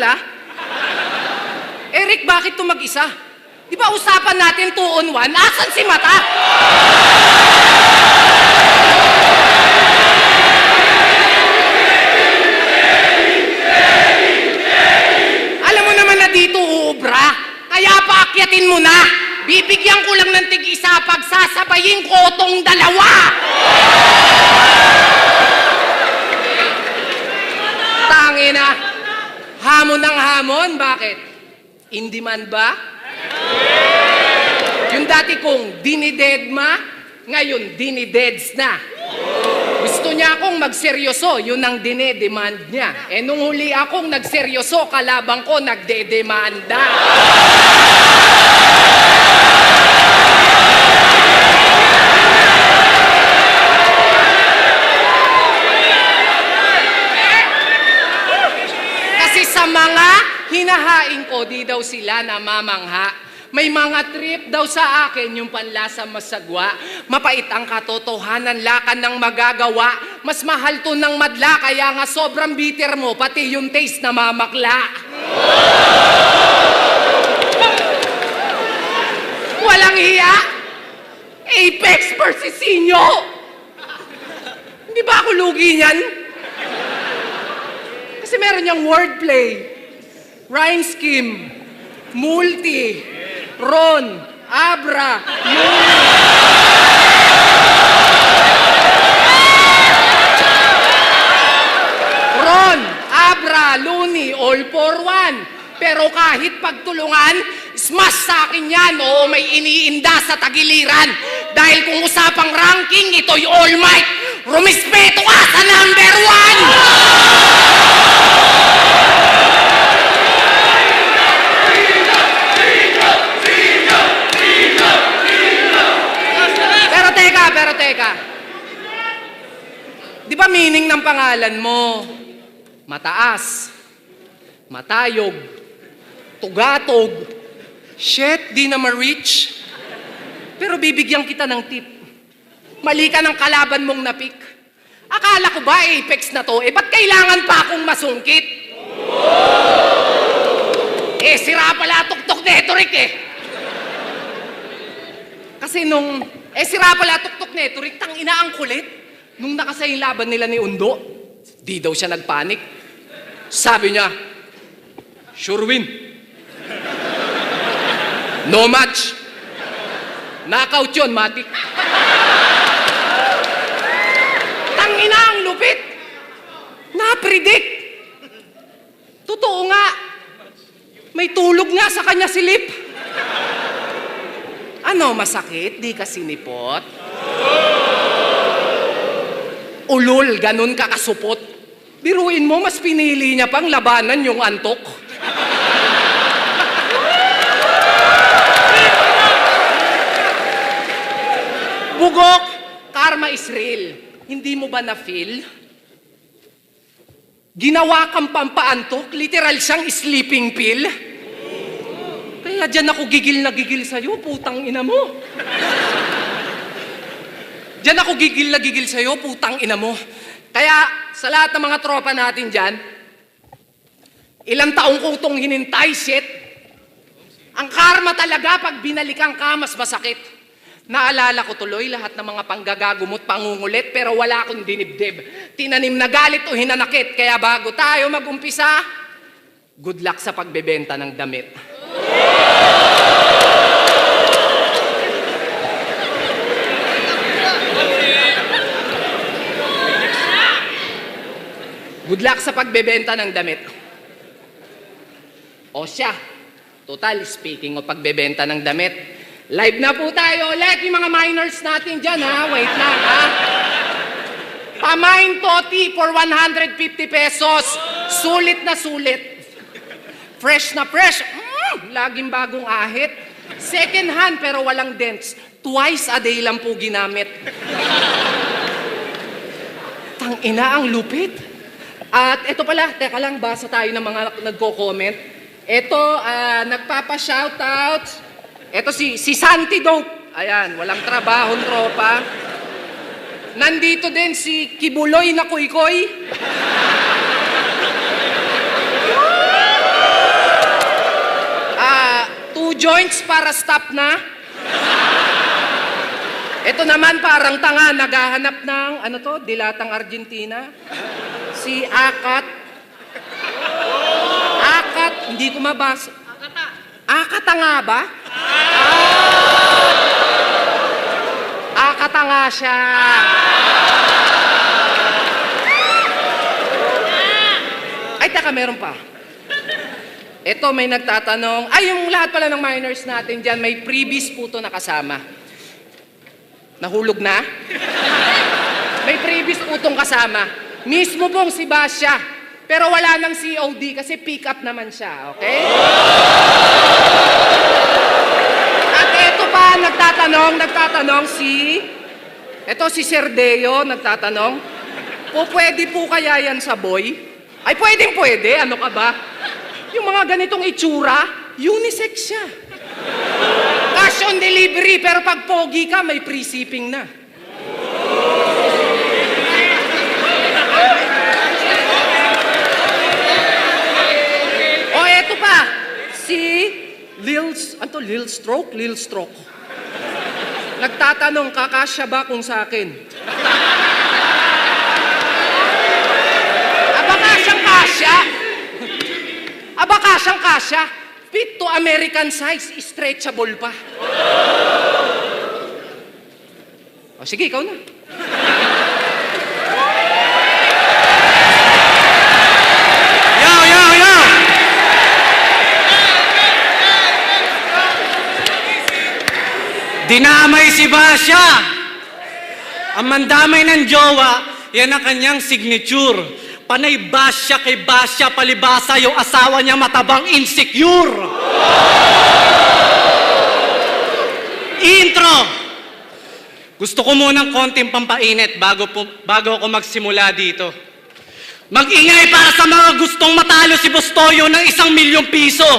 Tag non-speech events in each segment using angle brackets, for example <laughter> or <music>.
Pala? Eric, bakit to mag-isa? Di ba usapan natin 2 on 1? Asan si Mata? Alam mo naman na dito uubra. Kaya paakyatin mo na. Bibigyan ko lang ng tig-isa pag sasabayin ko tong dalawa. Tangi na. Hamon ng hamon. Bakit? Demand ba? Yung dati kong dinidedma, ngayon dinideds na. Gusto niya akong magseryoso, yun ang dinedemand niya. Eh nung huli akong nagseryoso, kalabang ko nagdedemanda. Hinahain ko, di daw sila namamangha. May mga trip daw sa akin yung panlasa masagwa. Mapait ang katotohanan, lakan ng magagawa. Mas mahal to ng madla, kaya nga sobrang bitter mo, pati yung taste na mamakla. <laughs> Walang hiya! Apex versus Sinyo! Hindi ba ako lugi niyan? Kasi meron niyang wordplay, rhyme scheme, multi, ron, abra. Ron, abra, luni, all for one. Pero kahit pagtulungan, smash sa akin yan. Oo, may iniinda sa tagiliran. Dahil kung usapang ranking, ito'y all might. Rumispeto ka sa number one! Pero teka, pero teka. Di ba meaning ng pangalan mo? Mataas, matayog, tugatog, shit, di na ma-reach. Pero bibigyan kita ng tip. Mali ka ng kalaban mong napik. Akala ko ba Apex na to? Eh, ba't kailangan pa akong masungkit? Eh, sira pala tuktok Rick, eh. Kasi nung, eh sira pala tuktok na ito, Rick, tang ina ang kulit. Nung nakasa yung laban nila ni Undo, di daw siya nagpanik. Sabi niya, sure win. No match. Knockout yun, Matik. Tang ina ang lupit. Na-predict. Totoo nga. May tulog nga sa kanya silip. Ano, masakit? Di ka sinipot? Ulol, ganun ka kasupot. Biruin mo, mas pinili niya pang labanan yung antok. Bugok, karma is real. Hindi mo ba na-feel? Ginawa kang pampaantok, literal siyang sleeping pill. Kaya dyan ako gigil na gigil sa'yo, putang ina mo. Dyan ako gigil na gigil sa'yo, putang ina mo. Kaya sa lahat ng mga tropa natin dyan, ilang taong ko itong hinintay, shit. Ang karma talaga pag binalikan ka, mas masakit. Naalala ko tuloy lahat ng mga panggagagumot, pangungulit, pero wala akong dinibdib. Tinanim na galit o hinanakit, kaya bago tayo magumpisa, good luck sa pagbebenta ng damit. Good luck sa pagbebenta ng damit. O siya, total, speaking of pagbebenta ng damit, live na po tayo ulit yung mga minors natin dyan ha. Wait lang ha. Pamain toti for 150 pesos. Sulit na sulit. Fresh na fresh. Mm, laging bagong ahit. Second hand pero walang dents. Twice a day lang po ginamit. Tang ina ang lupit. At ito pala, teka lang, basa tayo ng mga nagko-comment. Ito, uh, ah, nagpapa-shoutout. Ito si, si Santi Dope. Ayan, walang trabaho, tropa. Nandito din si Kibuloy na Kuikoy. Uh, ah, two joints para stop na. Ito naman parang tanga, naghahanap ng, ano to, dilatang Argentina. Si Akat. Akat, hindi ko mabasa. Akata nga ba? Ah, Akata nga siya. Ay, teka, meron pa. Ito, may nagtatanong. Ay, yung lahat pala ng minors natin dyan, may freebies po to nakasama. Nahulog na? may freebies po tong kasama. Mismo pong si Basya. Pero wala nang COD kasi pick up naman siya, okay? At ito pa, nagtatanong, nagtatanong si... Ito si Serdeo, nagtatanong. Po, pwede po kaya yan sa boy? Ay, pwedeng pwede. Ano ka ba? Yung mga ganitong itsura, unisex siya. Cash on delivery, pero pag pogi ka, may shipping na. O, eto pa. Si Lil... Ano? Lil Stroke? Lil Stroke. Nagtatanong, kakasya ba kung sa akin? Aba kasyang kasya. Aba kasyang kasya. Fit to American size, stretchable pa. O sige, ikaw na. Dinamay si Basya! Ang mandamay ng jowa, yan ang kanyang signature. Panay Basya kay Basya, palibasa yung asawa niya matabang insecure. Intro! Gusto ko munang konting pampainit bago, pu- bago ako magsimula dito. Mag-ingay para sa mga gustong matalo si Bustoyo ng isang milyong piso.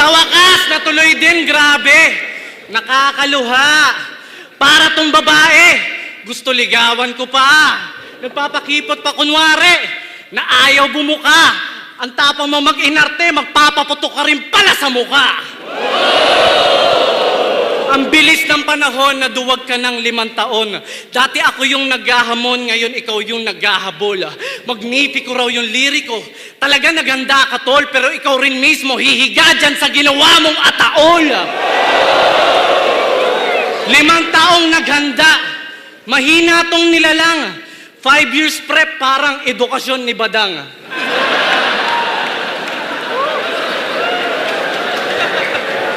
Sa wakas, natuloy din, grabe. Nakakaluha. Para tong babae, gusto ligawan ko pa. Nagpapakipot pa kunwari na ayaw bumuka. Ang tapang mo mag-inarte, magpapaputok ka rin pala sa muka. Ang bilis ng panahon na duwag ka ng limang taon. Dati ako yung naghahamon, ngayon ikaw yung naghahabol. Magnifi ko raw yung liriko. Talaga naganda ka, tol, pero ikaw rin mismo hihiga dyan sa ginawa mong ataol. Limang taong naghanda. Mahina tong nilalang. Five years prep, parang edukasyon ni Badang.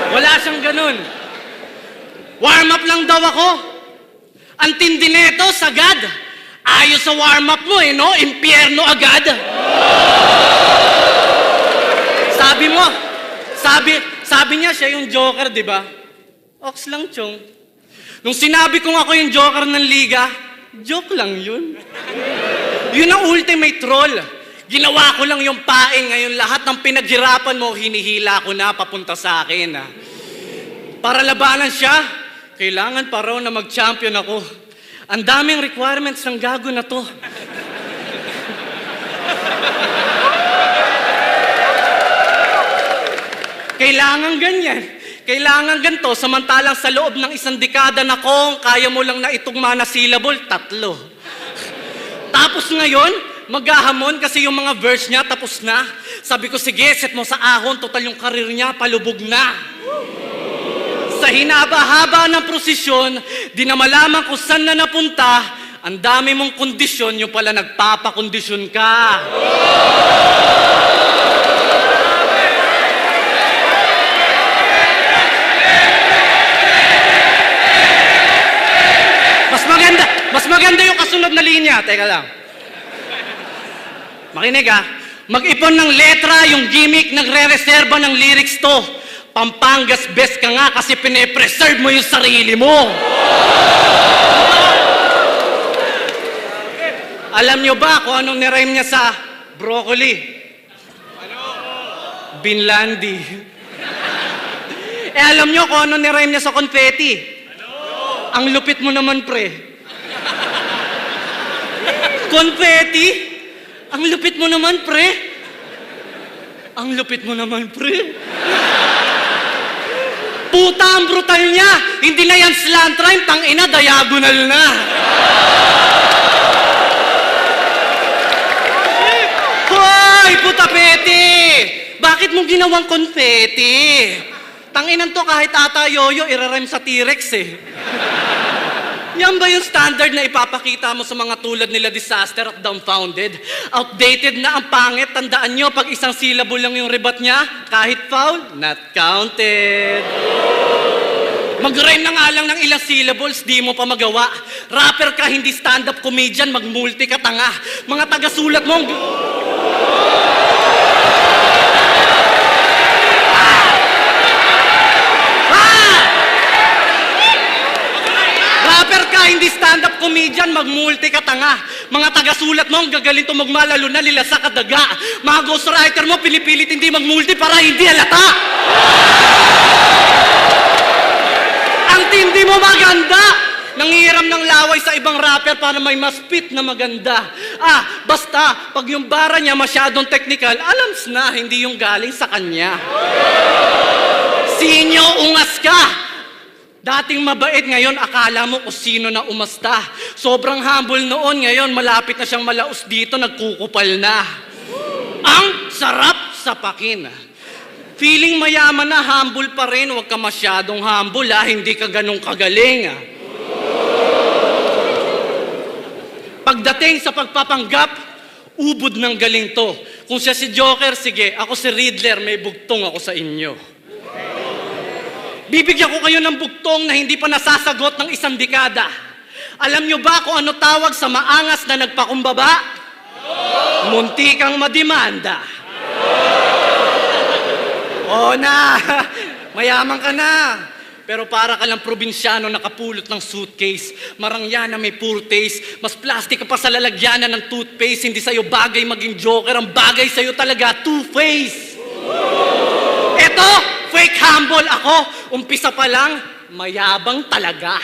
Wala siyang ganun. Warm up lang daw ako. Ang tindi neto, sagad. Ayos sa warm up mo eh, no? Impyerno agad. Sabi mo, sabi, sabi niya siya yung joker, di ba? Ox lang, chong. Nung sinabi kong ako yung joker ng liga, joke lang yun. Yun ang ultimate troll. Ginawa ko lang yung paing. Ngayon lahat ng pinaghirapan mo, hinihila ko na papunta sa akin. ah. Para labanan siya, kailangan pa raw na mag-champion ako. Ang daming requirements ng gago na to. Kailangan ganyan. Kailangan ganito, samantalang sa loob ng isang dekada na kong kaya mo lang na itugma na syllable, tatlo. Tapos ngayon, maghahamon kasi yung mga verse niya tapos na. Sabi ko, sige, set mo sa ahon, total yung karir niya, palubog na. Sa hinaba-haba ng prosesyon, di na malaman kung saan na napunta, ang dami mong kondisyon, yung pala nagpapakondisyon ka. Mas maganda, mas maganda yung kasunod na linya. Teka lang. Makinig ah. Mag-ipon ng letra, yung gimmick, nagre-reserva ng lyrics to. Pampangas best ka nga kasi pine-preserve mo yung sarili mo. Alam nyo ba kung anong nirime niya sa broccoli? Ano? Binlandi. eh alam nyo kung anong nirime niya sa confetti? Ang lupit mo naman, pre. Confetti? Ang lupit mo naman, pre. Ang lupit mo naman, pre. Puta, ang brutal niya. Hindi na yan slant rhyme, tang ina, diagonal na. Hoy, puta peti! Bakit mo ginawang konfeti? Tanginan to kahit ata yoyo, irarem sa T-Rex eh. Yan ba yung standard na ipapakita mo sa mga tulad nila disaster at dumbfounded? Outdated na ang pangit. Tandaan nyo, pag isang syllable lang yung rebat niya, kahit foul, not counted. Mag-rhyme na nga lang ng ilang syllables, di mo pa magawa. Rapper ka, hindi stand-up comedian, mag-multi ka tanga. Mga taga-sulat mo, ang... Rapper ka, hindi stand-up comedian, mag-multi ka tanga. Mga taga-sulat mo, ang gagaling tumugma, lalo na lila sa kadaga. Mga ghostwriter mo, pinipilit hindi mag-multi para hindi halata. ang tindi mo maganda! Nangihiram ng laway sa ibang rapper para may mas fit na maganda. Ah, basta, pag yung bara niya masyadong technical, alams na, hindi yung galing sa kanya. Sinyo, ungas ka! Dating mabait ngayon, akala mo kung sino na umasta. Sobrang humble noon, ngayon malapit na siyang malaos dito, nagkukupal na. Ang sarap sa pakin. Feeling mayaman na, humble pa rin. Huwag ka masyadong humble ha, hindi ka ganun kagaling ah. Pagdating sa pagpapanggap, ubod ng galing to. Kung siya si Joker, sige, ako si Riddler, may bugtong ako sa inyo. Bibigyan ko kayo ng bugtong na hindi pa nasasagot ng isang dekada. Alam nyo ba kung ano tawag sa maangas na nagpakumbaba? Munti kang madimanda. Oo na, <laughs> mayaman ka na. Pero para ka lang probinsyano nakapulot ng suitcase, marangya na may poor taste, mas plastic ka pa sa lalagyanan ng toothpaste, hindi sa'yo bagay maging joker, ang bagay sa'yo talaga, two-face. Eto, fake humble ako. Umpisa pa lang, mayabang talaga.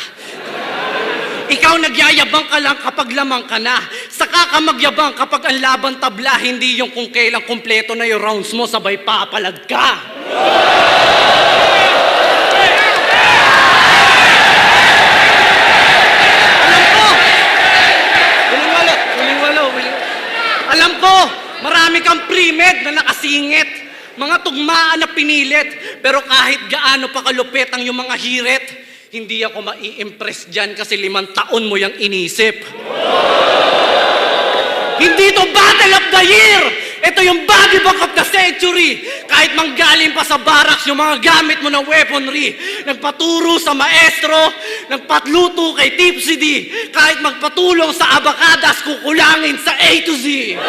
Ikaw nagyayabang ka lang kapag lamang ka na. Saka ka magyabang kapag ang laban tabla, hindi yung kung kailang kumpleto na yung rounds mo, sabay papalag ka. Alam ko! Huling walo, huling walo, huling... Alam ko, marami kang pre-med na nakasingit. Mga tugmaan na pinilit. Pero kahit gaano pa kalupit ang yung mga hirit, hindi ako mai-impress dyan kasi limang taon mo yung inisip. Hindi to Battle of the Year! Ito yung Body Book of the Century! Kahit manggaling pa sa barracks yung mga gamit mo ng weaponry, nagpaturo sa maestro, nagpatluto kay Tipsy D, kahit magpatulong sa abakadas, kukulangin sa A to Z.